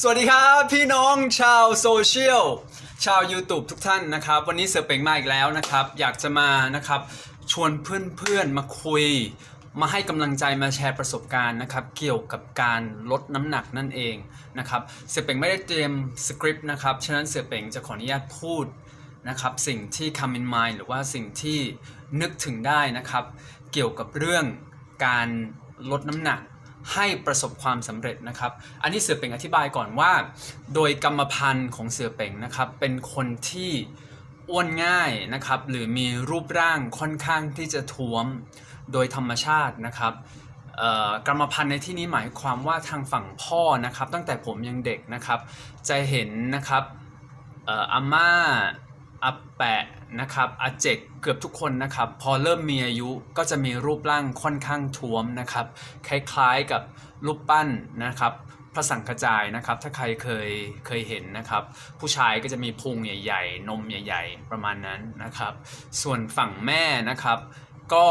สวัสดีครับ พี่น้องชาวโซเชียลชาว YouTube ทุกท่านนะครับ วันนี้เสือเป่งมาอีกแล้วนะครับ อยากจะมานะครับ ชวนเพื่อนๆมาคุย มาให้กำลังใจมาแชร์ประสบการณ์นะครับ เกี่ยวกับการลดน้ำหนักนั่นเองนะครับเสือเป่งไม่ได้เตรียมสคริปต์นะครับฉะนั้นเสือเป่งจะขออนุญาตพูดนะครับ สิ่งที่ come in mind หรือว่าสิ่งที่นึกถึงได้นะครับ เกี่ยวกับเรื่องการลดน้ำหนัก ให้ประสบความสำเร็จนะครับ อันนี้เสือเป่งอธิบายก่อนว่า โดยกรรมพันธุ์ของเสือเป่งนะครับ เป็นคนที่อ้วนง่ายนะครับ หรือมีรูปร่างค่อนข้างที่จะท้วมโดยธรรมชาตินะครับกรรมพันธุ์ในที่นี้หมายความว่าทางฝั่งพ่อนะครับ ตั้งแต่ผมยังเด็กนะครับ จะเห็นนะครับอาม่า อาแปะนะครับอาเจกเกือบทุกคนนะครับ พอเริ่มมีอายุก็จะมีรูปร่างค่อนข้างท้วมนะครับ คล้ายๆกับรูปปั้นนะครับพระสังกระจายนะครับ ถ้าใครเคยเคยเห็นนะครับ ผู้ชายก็จะมีพุงใหญ่ ๆ นมใหญ่ ๆ ประมาณนั้นนะครับ ส่วนฝั่งแม่นะครับ ก็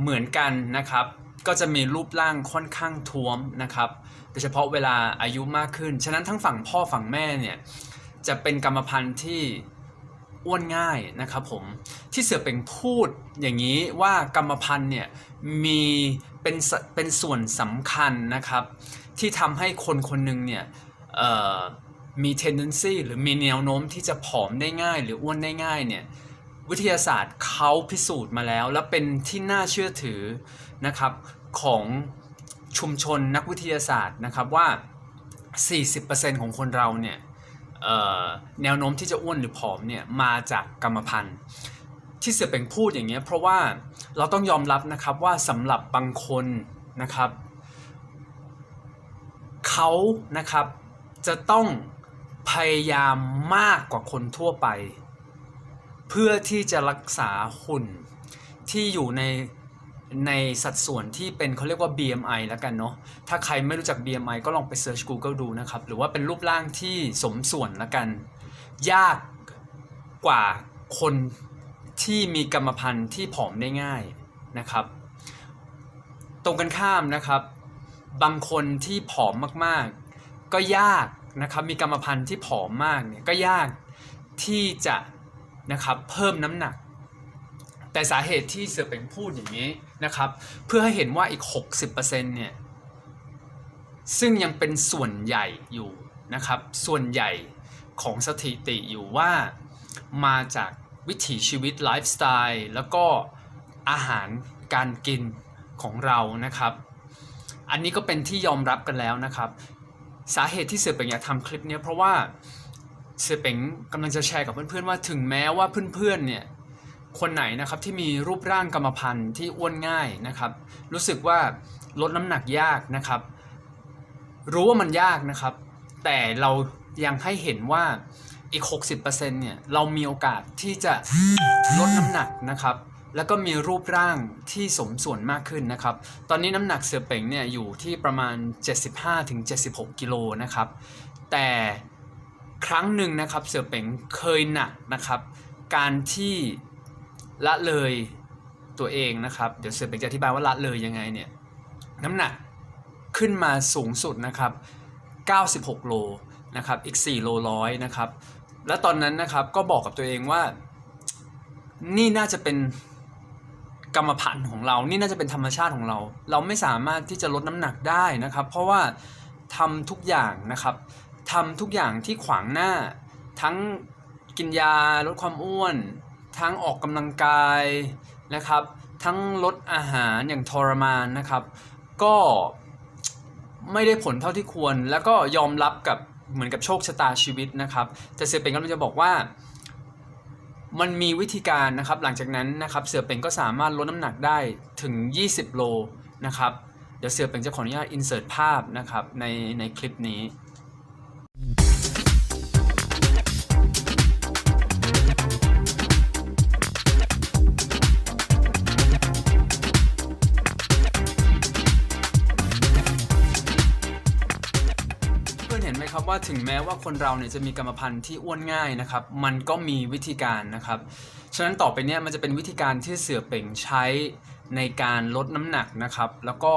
เหมือนกันนะครับ ก็จะมีรูปร่างค่อนข้างท้วมนะครับโดยเฉพาะเวลาอายุมากขึ้น ฉะนั้นทั้งฝั่งพ่อฝั่งแม่เนี่ยจะเป็นกรรมพันธุ์ที่ อ้วนง่ายนะครับผมที่เสือเป่งพูดอย่างนี้ว่ากรรมพันธุ์เนี่ยมีเป็นเป็นส่วนสำคัญนะครับ ที่ทำให้คนคนหนึ่งเนี่ยมี tendency หรือมีแนวโน้มที่จะผอมได้ง่าย หรืออ้วนได้ง่ายเนี่ยวิทยาศาสตร์เขาพิสูจน์มาแล้ว และเป็นที่น่าเชื่อถือนะครับของชุมชนนักวิทยาศาสตร์นะครับว่า 40%ของคนเราเนี่ย แนวโน้มที่จะอ้วนหรือผอมเนี่ยมาจากกรรมพันธุ์ที่เสือเป่งพูดอย่างเงี้ยเพราะว่าเราต้องยอมรับนะครับว่าสำหรับบางคนนะครับเขานะครับจะต้องพยายามมากกว่าคนทั่วไป เพื่อที่จะรักษาหุ่นที่อยู่ใน ในสัดส่วนที่เป็นเขาเรียกว่า BMI แล้วกันเนาะ ถ้าใครไม่รู้จัก BMI ก็ลองไปเ e ิร์ช Google ดูนะครับ หรือว่าเป็นรูปร่างที่สมส่วนแล้วกัน ยากกว่าคนที่มีกรรมพันธุ์ที่ผอมได้ง่ายนะครับ ตรงกันข้ามนะครับ บางคนที่ผอมมากๆ ก็ยากนะครับ มีกรรมพันธุ์ที่ผอมมากเนี่ยก็ยากที่จะนะครับเพิ่มน้ำหนัก แต่สาเหตุที่เสือเป่งพูดอย่างนี้ นะครับเพื่อให้เห็นว่าอีก 60%เนี่ยซึ่งยังเป็นส่วนใหญ่อยู่นะครับส่วนใหญ่ของสถิติอยู่ว่ามาจากวิถีชีวิตไลฟ์สไตล์แล้วก็อาหารการกินของเรานะครับ อันนี้ก็เป็นที่ยอมรับกันแล้วนะครับ สาเหตุที่เสือเป่งอยากทำคลิปเนี้ยเพราะว่าเสือเป่งกำลังจะแชร์กับเพื่อนๆว่าถึงแม้ว่าเพื่อนๆเนี่ย คนไหนนะครับที่มีรูปร่างกรรมพันธุ์ที่อ้วนง่ายนะครับ รู้สึกว่าลดน้ำหนักยากนะครับ รู้ว่ามันยากนะครับ แต่เรายังให้เห็นว่าอีก 60%เนี่ยเรามีโอกาสที่จะลดน้ำหนักนะครับ แล้วก็มีรูปร่างที่สมส่วนมากขึ้นนะครับ ตอนนี้น้ำหนักเสือเป่งเนี่ยอยู่ที่ประมาณ 75-76กิโลนะครับ แต่ครั้งหนึ่งนะครับเสือเป่งเคยหนักนะครับ การที่ ละเลยตัวเองนะครับ เดี๋ยวเสือเป่งจะอธิบายว่าละเลยยังไงเนี่ยน้ำหนักขึ้นมาสูงสุดนะครับ 96 โลนะครับ อีก 4 โลร้อยนะครับ แล้วตอนนั้นนะครับก็บอกกับตัวเองว่า นี่น่าจะเป็นกรรมพันธุ์ของเรา นี่น่าจะเป็นธรรมชาติของเรา เราไม่สามารถที่จะลดน้ำหนักได้นะครับ เพราะว่าทำทุกอย่างนะครับทำทุกอย่างที่ขวางหน้า ทั้งกินยาลดความอ้วน ทั้งออกกำลังกายนะครับ ทั้งลดอาหารอย่างทรมานนะครับ ก็ไม่ได้ผลเท่าที่ควร แล้วก็ยอมรับกับเหมือนกับโชคชะตาชีวิตนะครับ แต่เสือเป่งกำลังจะบอกว่ามันมีวิธีการนะครับ หลังจากนั้นนะครับ เสือเป่งก็สามารถลดน้ำหนักได้ถึง 20 โลนะครับ เดี๋ยวเสือเป่งจะขออนุญาต insert ภาพนะครับในในคลิปนี้ ว่าถึงแม้ว่าคนเราเนี่ยจะมีกรรมพันธุ์ที่อ้วนง่ายนะครับ มันก็มีวิธีการนะครับ ฉะนั้นต่อไปเนี่ยมันจะเป็นวิธีการที่เสือเป่งใช้ในการลดน้ำหนักนะครับ แล้วก็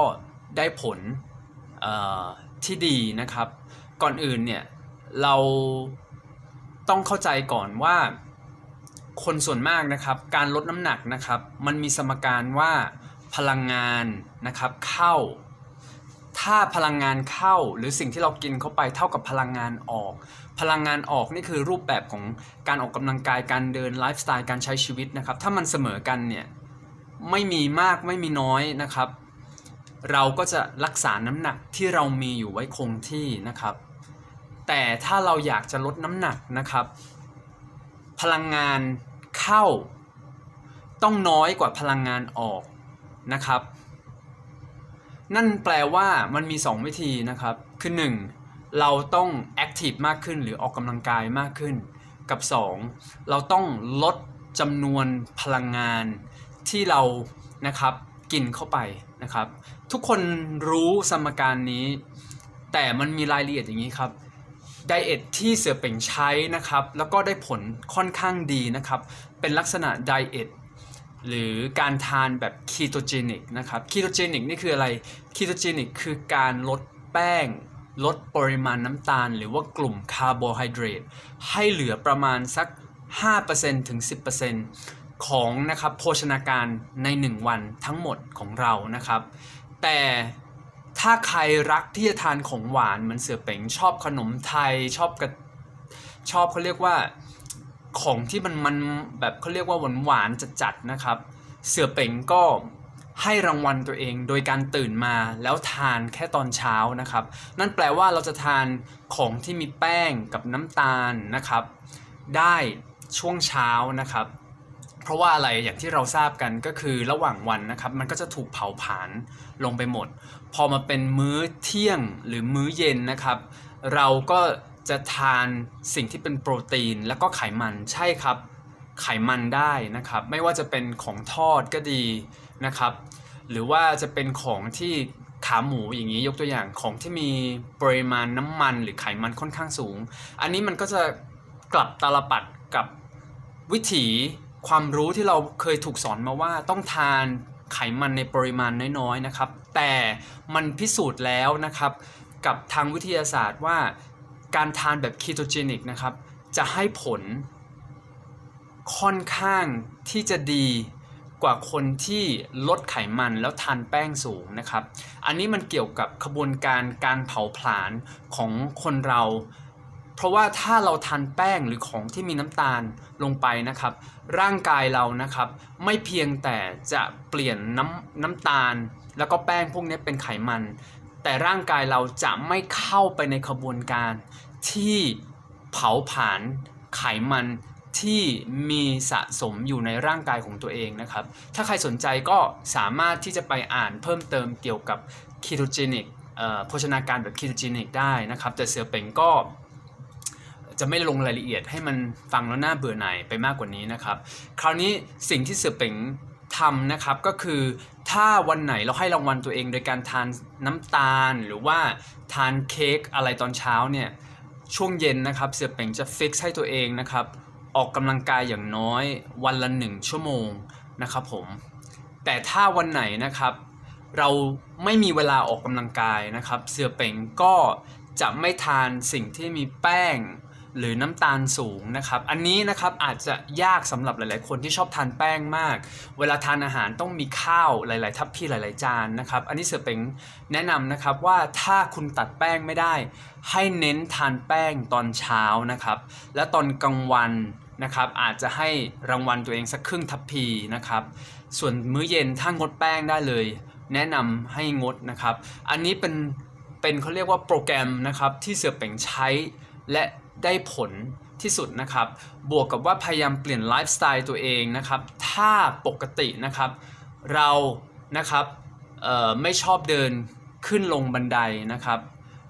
ได้ผลที่ดีนะครับ ก่อนอื่นเนี่ยเราต้องเข้าใจก่อนว่าคนส่วนมากนะครับ การลดน้ำหนักนะครับ มันมีสมการว่าพลังงานนะครับเข้า ถ้าพลังงานเข้าหรือสิ่งที่เรากินเข้าไปเท่ากับพลังงานออก พลังงานออกนี่คือรูปแบบของการออกกำลังกายการเดินไลฟ์สไตล์การใช้ชีวิตนะครับ ถ้ามันเสมอกันเนี่ยไม่มีมากไม่มีน้อยนะครับ เราก็จะรักษาน้ำหนักที่เรามีอยู่ไว้คงที่นะครับ แต่ถ้าเราอยากจะลดน้ำหนักนะครับ พลังงานเข้าต้องน้อยกว่าพลังงานออกนะครับ นั่นแปลว่ามันมี 2 วิธีนะครับ คือ 1. เราต้องแอคทีฟมากขึ้นหรือออกกำลังกายมากขึ้น กับ 2. เราต้องลดจำนวนพลังงานที่เรานะครับกินเข้าไปนะครับ ทุกคนรู้สมการนี้ แต่มันมีรายละเอียดอย่างนี้ครับไดเอทที่เสือเป่งใช้นะครับ แล้วก็ได้ผลค่อนข้างดีนะครับ เป็นลักษณะไดเอท หรือการทานแบบคีโตเจนิกนะครับคีโตเจนิกนี่คืออะไรคีโตเจนิกคือการลดแป้ง ลดปริมาณน้ำตาล หรือว่ากลุ่มคาร์โบไฮเดรตให้เหลือประมาณสัก 5%ถึง 10%ของนะครับโภชนาการใน 1 วันทั้งหมดของเรานะครับ แต่ถ้าใครรักที่จะทานของหวานเหมือนเสือเป๋งชอบขนมไทยชอบกระชอบเขาเรียกว่า ของที่มันมันแบบเขาเรียกว่าหวานหวานจัดๆนะครับ เสือเป๋งก็ให้รางวัลตัวเองโดยการตื่นมาแล้วทานแค่ตอนเช้านะครับ นั่นแปลว่าเราจะทานของที่มีแป้งกับน้ำตาลนะครับ ได้ช่วงเช้านะครับ เพราะว่าอะไรอย่างที่เราทราบกันก็คือระหว่างวันนะครับ มันก็จะถูกเผาผลาญลงไปหมด พอมาเป็นมื้อเที่ยงหรือมื้อเย็นนะครับ เราก็ จะทานสิ่งที่เป็นโปรตีนแล้วก็ไขมันใช่ครับ ไขมันได้นะครับ ไม่ว่าจะเป็นของทอดก็ดีนะครับ หรือว่าจะเป็นของที่ขาหมูอย่างนี้ยกตัวอย่างของที่มีปริมาณน้ำมันหรือไขมันค่อนข้างสูง อันนี้มันก็จะกลับตาลปัดกับวิถีความรู้ที่เราเคยถูกสอนมาว่าต้องทานไขมันในปริมาณน้อยๆนะครับ แต่มันพิสูจน์แล้วนะครับ กับทางวิทยาศาสตร์ว่า การทานแบบคีโตเจนิกนะครับ จะให้ผลค่อนข้างที่จะดีกว่าคนที่ลดไขมันแล้วทานแป้งสูงนะครับ อันนี้มันเกี่ยวกับขบวนการการเผาผลาญของคนเรา เพราะว่าถ้าเราทานแป้งหรือของที่มีน้ำตาลลงไปนะครับ ร่างกายเรานะครับ ไม่เพียงแต่จะเปลี่ยนน้ำน้ำตาล แล้วก็แป้งพวกนี้เป็นไขมัน แต่ร่างกายเราจะไม่เข้าไปในขบวนการ ที่เผาผลาญไขมันที่มีสะสมอยู่ในร่างกายของตัวเองนะครับ ถ้าใครสนใจก็สามารถที่จะไปอ่านเพิ่มเติมเกี่ยวกับ ketogenic โภชนาการแบบ ketogenic ได้นะครับ แต่เสือเป่งก็จะไม่ลงรายละเอียดให้มันฟังแล้วน่าเบื่อหน่ายไปมากกว่านี้นะครับ คราวนี้สิ่งที่เสือเป๋ง ทำนะครับก็คือถ้าวันไหนเราให้รางวัลตัวเองโดยการทานน้ำตาล หรือว่าทานเค้กอะไรตอนเช้าเนี่ยช่วงเย็นนะครับเสือเป๋งจะฟิกให้ตัวเองนะครับออกกำลังกายอย่างน้อยวันละหนึ่งชั่วโมงนะครับผมแต่ถ้าวันไหนนะครับ เราไม่มีเวลาออกกำลังกายนะครับ เสือเป่งก็จะไม่ทานสิ่งที่มีแป้ง หรือน้ำตาลสูงนะครับ อันนี้นะครับอาจจะยากสำหรับหลาย ๆ คนที่ชอบทานแป้งมาก เวลาทานอาหารต้องมีข้าวหลาย ๆ ทัพพีหลาย ๆ จานนะครับ อันนี้เสือเป่งแนะนำนะครับว่าถ้าคุณตัดแป้งไม่ได้ ให้เน้นทานแป้งตอนเช้านะครับ และตอนกลางวันนะครับอาจจะให้รางวัลตัวเองสักครึ่งทัพพีนะครับ ส่วนมื้อเย็นถ้างดแป้งได้เลย แนะนำให้งดนะครับ อันนี้เป็นเป็นเขาเรียกว่าโปรแกรมนะครับที่เสือเป่งใช้และ ได้ผลที่สุดนะครับ บวกกับว่าพยายามเปลี่ยนไลฟ์สไตล์ตัวเองนะครับ ถ้าปกตินะครับ เรานะครับไม่ชอบเดินขึ้นลงบันไดนะครับ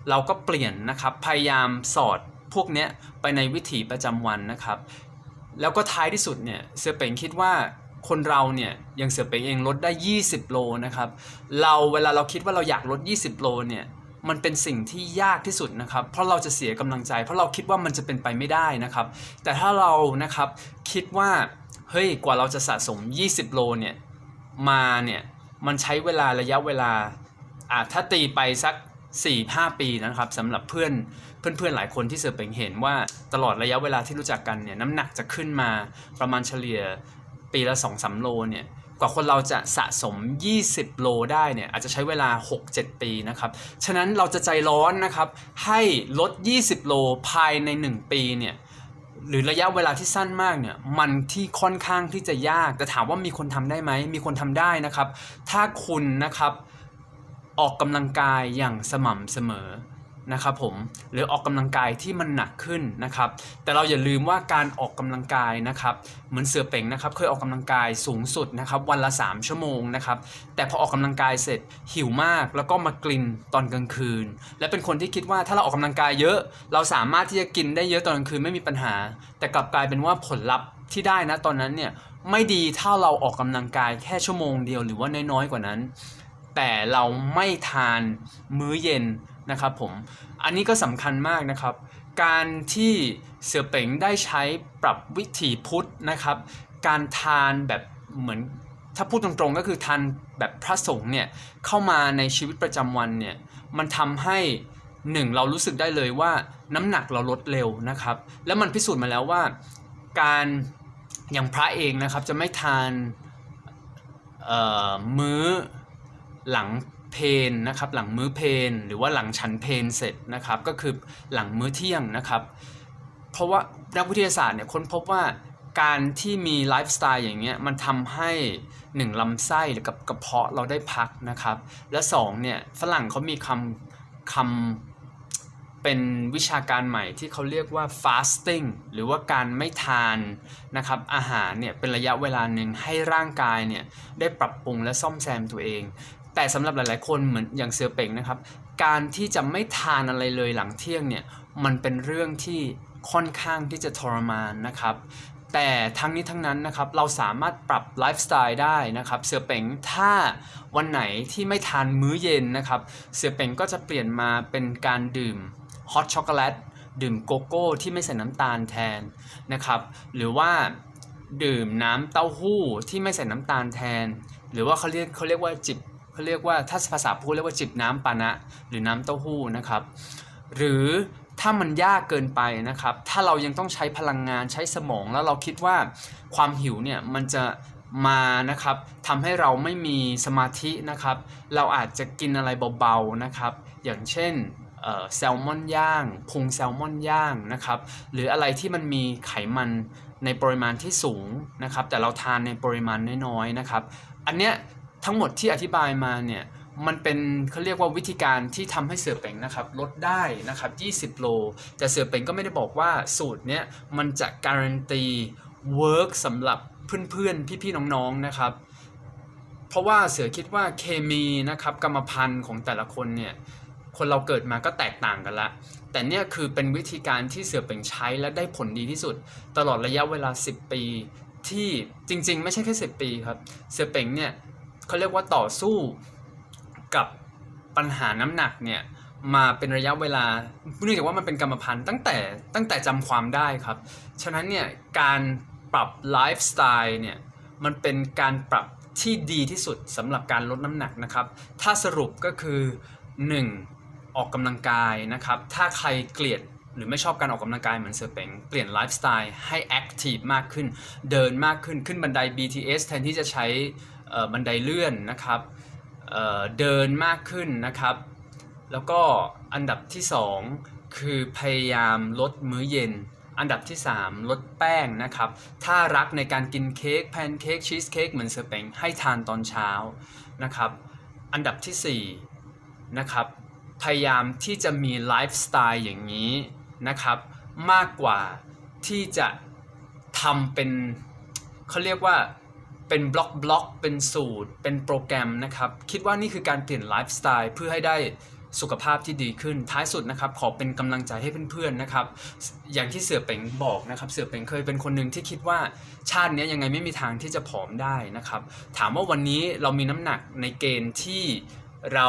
เราก็เปลี่ยนนะครับ พยายามสอดพวกเนี้ยไปในวิถีประจำวันนะครับ แล้วก็ท้ายที่สุดเนี่ยเสือเป่งคิดว่าคนเราเนี่ยอย่างเสือเป่งเองลดได้ 20 โลนะครับ เราเวลาเราคิดว่าเราอยากลด 20 โลเนี่ย มันเป็นสิ่งที่ยากที่สุดนะครับ เพราะเราจะเสียกำลังใจ เพราะเราคิดว่ามันจะเป็นไปไม่ได้นะครับ แต่ถ้าเรานะครับคิดว่าเฮ้ยกว่าเราจะสะสม 20 โลเนี่ยมาเนี่ยมันใช้เวลาระยะเวลาอะถ้าตีไปสัก 4-5 ปีนะครับสำหรับเพื่อนเพื่อนๆหลายคนที่เสือเป่งเห็นว่าตลอดระยะเวลาที่รู้จักกันเนี่ยน้ำหนักจะขึ้นมาประมาณเฉลี่ยปีละ 2-3 โลเนี่ย ว่าคนเราจะสะสม 20 โลได้เนี่ยอาจจะใช้เวลา 6-7 ปีนะครับ ฉะนั้นเราจะใจร้อนนะครับ ให้ลด 20 โลภายใน 1 ปีเนี่ยหรือระยะเวลาที่สั้นมากเนี่ยมันที่ค่อนข้างที่จะยาก แต่ถามว่ามีคนทำได้ไหม มีคนทำได้นะครับ ถ้าคุณนะครับออกกำลังกายอย่างสม่ำเสมอ นะครับผมหรือออกกำลังกายที่มันหนักขึ้นนะครับ แต่เราอย่าลืมว่าการออกกำลังกายนะครับเหมือนเสือเป่งนะครับเคยออกกำลังกายสูงสุดนะครับวันละ 3 ชั่วโมงนะครับแต่พอออกกำลังกายเสร็จหิวมากแล้วก็มากลินตอนกลางคืน และเป็นคนที่คิดว่าถ้าเราออกกำลังกายเยอะ เราสามารถที่จะกินได้เยอะตอนกลางคืนไม่มีปัญหา แต่กลับกลายเป็นว่าผลลัพธ์ที่ได้นะตอนนั้นเนี่ยไม่ดีเท่าเราออกกำลังกายแค่ชั่วโมงเดียวหรือว่าน้อยๆกว่านั้น แต่เราไม่ทานมื้อเย็น นะครับผม อันนี้ก็สำคัญมากนะครับ การที่เสือเป๋งได้ใช้ปรับวิถีพุทธนะครับ การทานแบบเหมือนถ้าพูดตรงๆก็คือทานแบบพระสงฆ์เนี่ยเข้ามาในชีวิตประจำวันเนี่ยมันทำให้หนึ่งเรารู้สึกได้เลยว่าน้ำหนักเราลดเร็วนะครับ แล้วมันพิสูจน์มาแล้วว่าการอย่างพระเองนะครับจะไม่ทานมื้อหลัง เพนนะครับหลังมื้อเพนหรือว่าหลังฉันเพนเสร็จนะครับก็คือหลังมื้อเที่ยงนะครับ เพราะว่านักวิทยาศาสตร์เนี่ยค้นพบว่าการที่มีไลฟ์สไตล์อย่างเงี้ยมันทำให้หนึ่งลำไส้กับกระเพาะเราได้พักนะครับ และสองเนี่ยฝรั่งเขามีคำคำเป็นวิชาการใหม่ที่เขาเรียกว่า fasting หรือว่าการไม่ทานนะครับอาหารเนี่ยเป็นระยะเวลาหนึ่งให้ร่างกายเนี่ยได้ปรับปรุงและซ่อมแซมตัวเอง แต่สำหรับหลาย ๆ คนเหมือนอย่างเสือเป่งนะครับ การที่จะไม่ทานอะไรเลยหลังเที่ยงเนี่ยมันเป็นเรื่องที่ค่อนข้างที่จะทรมานนะครับแต่ทั้งนี้ทั้งนั้นนะครับเราสามารถปรับไลฟ์สไตล์ได้นะครับเสือเป่งถ้าวันไหนที่ไม่ทานมื้อเย็นนะครับเสือเป่งก็จะเปลี่ยนมาเป็นการดื่มฮอตช็อกโกแลตดื่มโกโก้ที่ไม่ใส่น้ำตาลแทนนะครับหรือว่าดื่มน้ำเต้าหู้ที่ไม่ใส่น้ำตาลแทน หรือว่าเขาเรียกเขาเรียกว่าจิบ เขาเรียกว่าถ้าภาษาพูดเรียกว่าจิบน้ำปานะ หรือน้ำเต้าหู้นะครับ หรือถ้ามันยากเกินไปนะครับ ถ้าเรายังต้องใช้พลังงานใช้สมองแล้วเราคิดว่าความหิวเนี่ยมันจะมานะครับทำให้เราไม่มีสมาธินะครับ เราอาจจะกินอะไรเบาๆนะครับ อย่างเช่นแซลมอนย่างพุงแซลมอนย่างนะครับ หรืออะไรที่มันมีไขมันในปริมาณที่สูงนะครับ แต่เราทานในปริมาณน้อยๆนะครับ อันเนี้ย ทั้งหมดที่อธิบายมาเนี่ยมันเป็นเขาเรียกว่าวิธีการที่ทำให้เสือเป่งนะครับลดได้นะครับ 20 โล แต่เสือเป่งก็ไม่ได้บอกว่าสูตรเนี้ยมันจะการันตีเวิร์กสำหรับเพื่อนๆ พี่ๆ น้องๆ นะครับ เพราะว่าเสือคิดว่าเคมีนะครับกรรมพันธุ์ของแต่ละคนเนี่ยคนเราเกิดมาก็แตกต่างกันละ แต่เนี่ยคือเป็นวิธีการที่เสือเป่งใช้และได้ผลดีที่สุด ตลอดระยะเวลา 10 ปีที่จริงๆ ไม่ใช่แค่ 10 ปีครับ เสือเป่งเนี่ย เขาเรียกว่าต่อสู้กับปัญหาน้ำหนักเนี่ยมาเป็นระยะเวลาเนื่องจากว่ามันเป็นกรรมพันธุ์ตั้งแต่ตั้งแต่จำความได้ครับ ฉะนั้นเนี่ยการปรับไลฟ์สไตล์เนี่ยมันเป็นการปรับที่ดีที่สุดสำหรับการลดน้ำหนักนะครับ ถ้าสรุปก็คือ 1. ออกกำลังกายนะครับ ถ้าใครเกลียดหรือไม่ชอบการออกกำลังกายเหมือนเสือเปงเปลี่ยนไลฟ์สไตล์ให้แอคทีฟมากขึ้น เดินมากขึ้นขึ้นบันได BTS แทนที่จะใช้ บันไดเลื่อนนะครับเเดินมากขึ้นนะครับ แล้วก็อันดับที่ 2 คือพยายามลดมื้อเย็น อันดับที่ 3 ลดแป้งนะครับ ถ้ารักในการกินเค้กแพนเค้กชีสเค้กเหมือนเสือเปงให้ทานตอนเช้านะครับ อันดับทีสี่4นะครับพยายามที่จะมีไลฟ์สไตล์อย่างนี้นะครับ มากกว่าที่จะทำเป็นเขาเรียกว่า เป็นบล็อกบล็อกเป็นสูตร เป็นโปรแกรมนะครับ คิดว่านี่คือการเปลี่ยนไลฟ์สไตล์เพื่อให้ได้สุขภาพที่ดีขึ้นท้ายสุดนะครับ ขอเป็นกำลังใจให้เพื่อนๆนะครับ อย่างที่เสือเป๋งบอกนะครับ เสือเป๋งเคยเป็นคนหนึ่งที่คิดว่าชาตินี้ยังไงไม่มีทางที่จะผอมได้นะครับ ถามว่าวันนี้เรามีน้ำหนักในเกณฑ์ที่เรา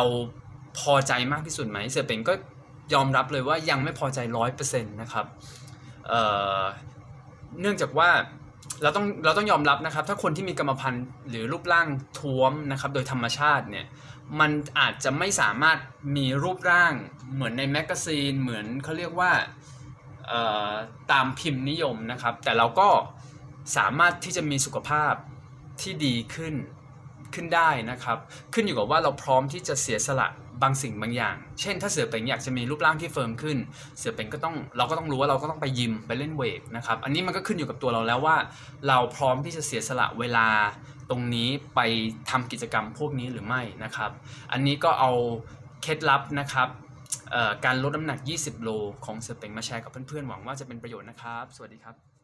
พอใจมากที่สุดไหม เสือเป๋งก็ยอมรับเลยว่ายังไม่พอใจร้อยเปอร์เซ็นต์นะครับเเนื่องจากว่า เราต้องเราต้องยอมรับนะครับ ถ้าคนที่มีกรรมพันธุ์หรือรูปร่างท้วมนะครับ โดยธรรมชาติเนี่ยมันอาจจะไม่สามารถมีรูปร่างเหมือนในแมกกาซีน เหมือนเขาเรียกว่าตามพิมพ์นิยมนะครับ แต่เราก็สามารถที่จะมีสุขภาพที่ดีขึ้นขึ้นได้นะครับ ขึ้นอยู่กับว่าเราพร้อมที่จะเสียสละ บางสิ่งบางอย่าง เช่น ถ้าเสือเป่งอยากจะมีรูปร่างที่เฟิร์มขึ้น เสือเป่งก็ต้องเราก็ต้องรู้ว่าเราก็ต้องไปยิมไปเล่นเวทนะครับอันนี้มันก็ขึ้นอยู่กับตัวเราแล้วว่า เราพร้อมที่จะเสียสละเวลาตรงนี้ไปทำกิจกรรมพวกนี้หรือไม่นะครับ อันนี้ก็เอาเคล็ดลับนะครับเอ่อการลดน้ำหนัก 20 โล ของเสือเป่งมาแชร์กับเพื่อนๆ หวังว่าจะเป็นประโยชน์นะครับ สวัสดีครับ